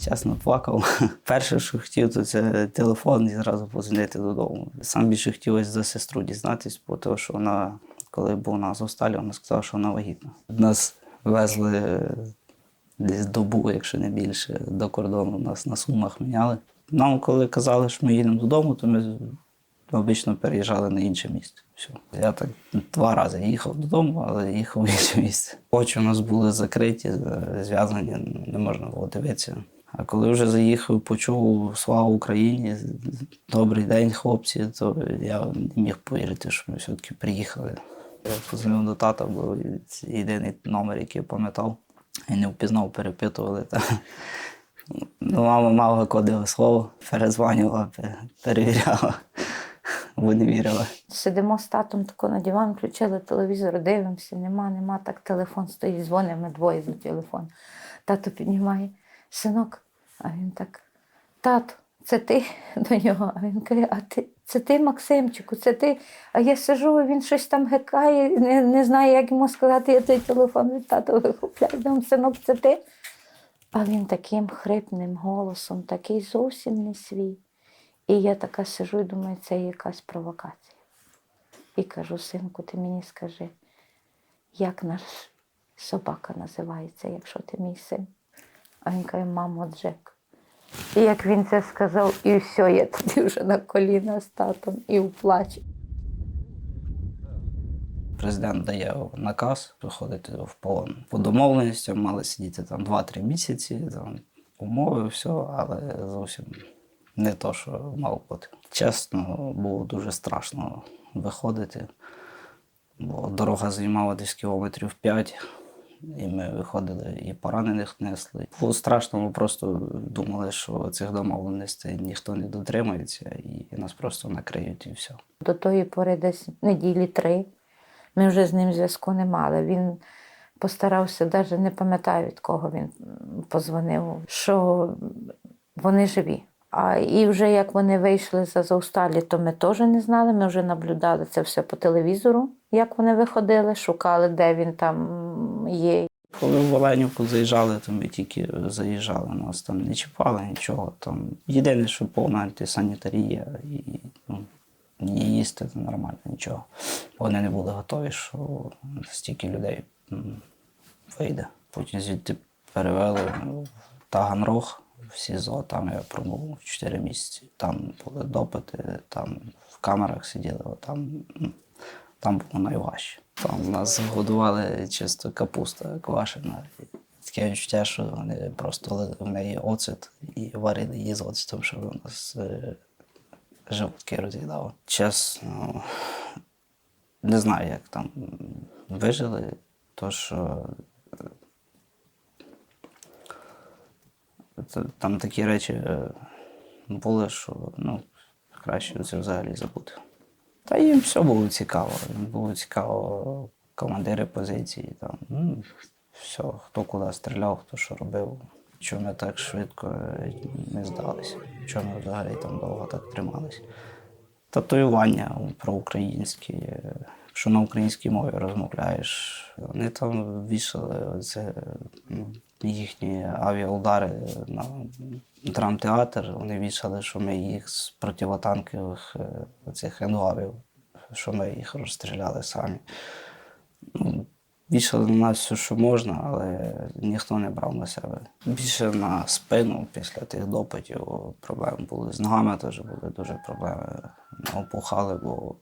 Чесно, плакав. Перше, що хотів, то це телефон і зразу подзвонити додому. Сам більше хотілося за сестру дізнатись, бо того, що вона, коли був на Азовсталі, вона сказала, що вона вагітна. Нас везли десь добу, якщо не більше, до кордону нас на сумах міняли. Нам, коли казали, що ми їдемо додому, то ми обично переїжджали на інше місце. Все. Я так два рази їхав додому, але їхав в інше місце. Очі у нас були закриті, е, зв'язані, не можна було дивитися. А коли вже заїхав, почув слава Україні, добрий день, хлопці, то я не міг повірити, що ми все-таки приїхали. Я позвонив до тата, бо це єдиний номер, який я пам'ятав, і не впізнав, перепитували. Та. Ну, мама мало кодила слово, перезванювала, перевіряла, бо не вірила. Сидимо з татом тако на диван, включили телевізор, дивимося, нема, нема, так телефон стоїть, дзвонимо ми двоє за телефон. Тато піднімає, синок, а він так, тато, це ти до нього. А він каже, а ти, це ти, Максимчику, це ти. А я сижу, він щось там гекає, не, не знаю, як йому сказати, я той телефон від тата вихопляю. Думаю, синок, це ти. А він таким хрипним голосом, такий зовсім не свій. І я така сижу і думаю, це якась провокація. І кажу, синку, ти мені скажи, як наш собака називається, якщо ти мій син? А він каже, мамо, Джек. І як він це сказав, і все, я тоді вже на коліна з татом і в. Президент дає наказ виходити в полон. По домовленостям мали сидіти там 2-3 місяці, там умови, все, але зовсім не то, що мало бути. Чесно, було дуже страшно виходити, бо дорога займала десь кілометрів 5. І ми виходили і поранених несли. Було страшно, ми просто думали, що цих домовленостей ніхто не дотримається, і нас просто накриють і все. До тої пори десь неділі три. Ми вже з ним зв'язку не мали. Він постарався, навіть не пам'ятаю, від кого він позвонив, що вони живі. А і вже як вони вийшли з Азовсталі, то ми теж не знали. Ми вже наблюдали це все по телевізору, як вони виходили, шукали, де він там є. Коли в Оленівку заїжджали, то ми тільки заїжджали, нас там не чіпали нічого. Там єдине, що повна антисанітарія і ну, не їсти це нормально, нічого. Вони не були готові, що стільки людей вийде. Потім звідти перевели в Таганрог в СІЗО, там я пробув 4 місяці. Там були допити, там в камерах сиділи, там, м, там було найважче. Там нас годували чисто капуста квашена. Таке відчуття, що вони просто в неї оцет і варили її з оцетом, щоб у нас е, жовтки роз'їдало. Чесно, не знаю, як там вижили, то що е, там такі речі е, були, що ну, краще це взагалі забути. Та їм все було цікаво. Їм було цікаво командири позиції, там, все, хто куди стріляв, хто що робив. Чому ми так швидко не здалися? Чому ми взагалі там довго так трималися? Татуювання проукраїнські, якщо на українській мові розмовляєш, вони там вішали це, ну, їхні авіаудари на драмтеатр. Вони вішали, що ми їх з противотанкових е, цих енуавів, що ми їх розстріляли самі. Ну, Вішали на нас все, що можна, але ніхто не брав на себе. Більше на спину після тих допитів проблеми були. З ногами теж були дуже проблеми. Опухали, бо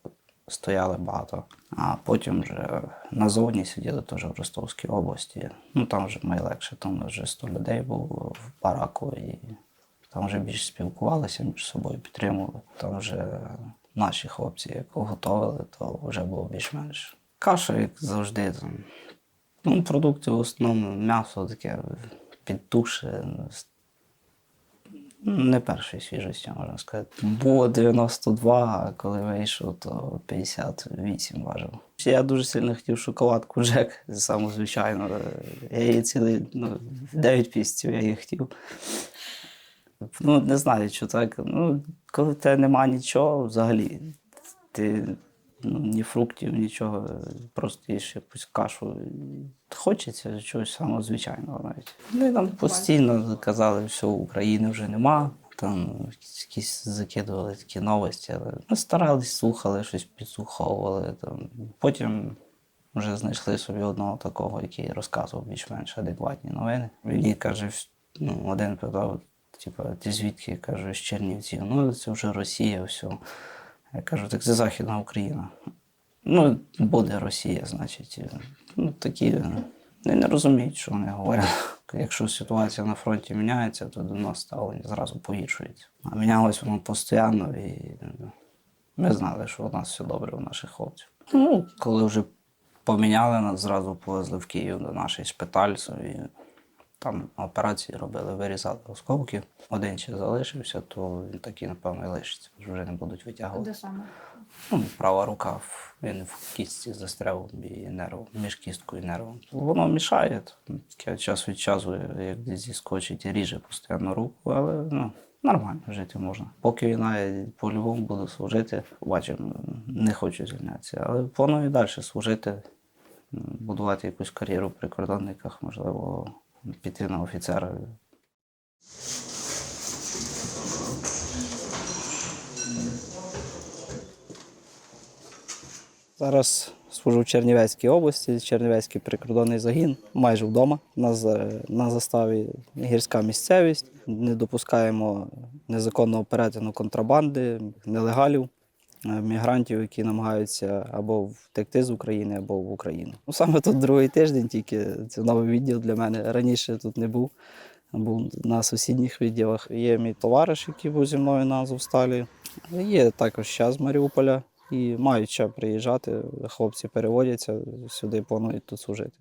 стояли багато. А потім вже назовні сиділи теж в Ростовській області. Ну там вже найлегше, там вже 100 людей було в бараку і там вже більше спілкувалися між собою, підтримували. Там вже наші хлопці, як готували, то вже було більш-менш. Каша, як завжди, там. Ну, продукти в основному м'ясо таке підтуше. Не першої свіжості, можна сказати. Було 92, а коли вийшов, то 58 важив. Я дуже сильно хотів шоколадку Джек, саму звичайну. Я її цілий ну, 9 місяців я її хотів. Ну, не знаю, що так. Ну, коли в тебе немає нічого взагалі, ти ну, ні фруктів, нічого, просто їш якусь кашу. Хочеться чогось самого звичайного навіть. Вони там постійно казали, що України вже нема. Там якісь закидували такі новості, але ми старались, слухали, щось підслуховували. Там. Потім вже знайшли собі одного такого, який розказував більш-менш адекватні новини. Він каже, ну, один питав, типу, ти звідки? Я кажу, з Чернівців. Ну, це вже Росія, все. Я кажу, так це Західна Україна. Ну, буде Росія, значить. Ну, такі вони не розуміють, що вони говорять. Якщо ситуація на фронті міняється, то до нас ставлення зразу погіршується. А мінялось воно постійно, і ми знали, що у нас все добре у наших хлопців. Ну, коли вже поміняли нас, зразу повезли в Київ до нашої шпиталь. І там операції робили, вирізали осколки. Один ще залишився, то він такий, напевно, і лишиться. Вже не будуть витягувати. Де саме? Ну, права рука, він в кістці застряв і нерв, між кісткою і нервом. Воно мішає. час від часу, як десь зіскочить ріже постійно руку, але ну, нормально жити можна. Поки війна, по-любому буду служити. Бачимо, не хочу звільнятися, але планую далі служити, будувати якусь кар'єру при прикордонниках, можливо, піти на офіцера. Зараз служу в Чернівецькій області, Чернівецький прикордонний загін, майже вдома. Нас на заставі гірська місцевість. Не допускаємо незаконного перетину контрабанди, нелегалів, мігрантів, які намагаються або втекти з України, або в Україну. Ну, саме тут другий тиждень, тільки це новий відділ для мене. Раніше тут не був. Був на сусідніх відділах. Є мій товариш, який був зі мною на Азовсталі. Є також ще з Маріуполя і мають ще приїжджати. Хлопці переводяться сюди, планують тут служити.